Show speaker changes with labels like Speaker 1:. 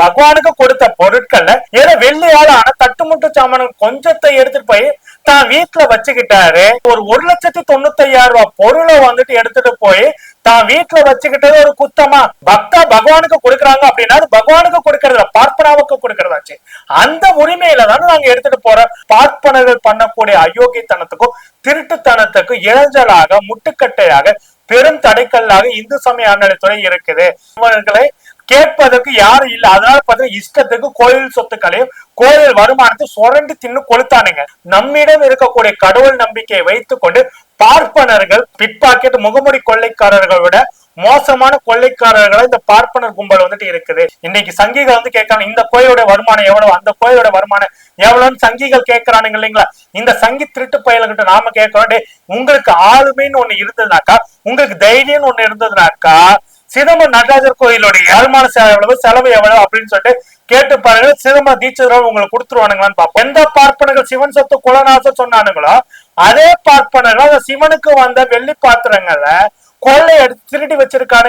Speaker 1: பகவானுக்கு கொடுத்த பொருட்கள்ல ஏதோ வெள்ளியால ஆன தட்டுமுட்டு சாமான் கொஞ்சத்தை எடுத்துட்டு போய் தான் வீட்டுல வச்சுக்கிட்டாரு. ஒரு ஒரு லட்சத்தி தொண்ணூத்தி ஐயாயிரம் ரூபாய் பொருளை வந்துட்டு எடுத்துட்டு போய் தான் வீட்டுல வச்சுக்கிட்டது ஒரு குத்தமா. பக்தா பகவானுக்கு கொடுக்கறாங்க அப்படின்னா அது பகவானுக்கு கொடுக்கறதுல பார்ப்பனாவுக்கு கொடுக்கறதாச்சு. அந்த உரிமையில தானே நாங்க எடுத்துட்டு போறோம் பார்ப்பனர்கள் பண்ணக்கூடிய அயோக்கியத்தனத்துக்கும் திருட்டுத்தனத்துக்கும் இளைஞலாக முட்டுக்கட்டையாக பெரும் தடைக்கல்லாக இந்து சமய அறநிலைத்துறை இருக்குது. இவர்களை கேட்பதற்கு யாரும் இல்ல. அதனால பார்த்தா இஷ்டத்துக்கு கோயில் சொத்துக்களையும் கோயில் வருமானத்தை சுரண்டு தின்னு கொளுத்தானுங்க. நம்மிடம் இருக்கக்கூடிய கடவுள் நம்பிக்கையை வைத்துக் கொண்டு பார்ப்பனர்கள் பிட்பாக்கெட் முகமுடி கொள்ளைக்காரர்களோட விட மோசமான கொள்ளைக்காரர்களா இந்த பார்ப்பனர் கும்பல் வந்துட்டு இருக்குது. இன்னைக்கு சங்கிகள் வந்து கேட்கறாங்க இந்த கோயிலோட வருமானம் எவ்வளவு? அந்த கோயிலோட வருமானம் எவ்வளவுன்னு சங்கிகள் கேட்கறானுங்க இல்லைங்களா? இந்த சங்கி திருட்டு பயல்கிட்ட நாம கேட்கிறோம் உங்களுக்கு ஆளுமைன்னு ஒண்ணு இருந்ததுனாக்கா உங்களுக்கு தைரியம்னு ஒண்ணு இருந்ததுனாக்கா சிதம்பரம் நடராஜர் கோயிலுடைய ஏழ்மான செலவு எவ்வளவு செலவு எவ்வளவு அப்படின்னு சொல்லிட்டு கேட்டு பாருங்க. சிதம்பரம் தீட்சிதரம் உங்களுக்கு கொடுத்துருவானுங்களான்னு பார்ப்போம். எந்த பார்ப்பனர்கள்? சிவன் சொத்து குலநாசம் சொன்னானுங்களோ அதே பார்ப்பனர்கள் அந்த சிவனுக்கு வந்த வெள்ளி பாத்திரங்களை கொள்ளை எடுத்து திருடி வச்சிருக்கானு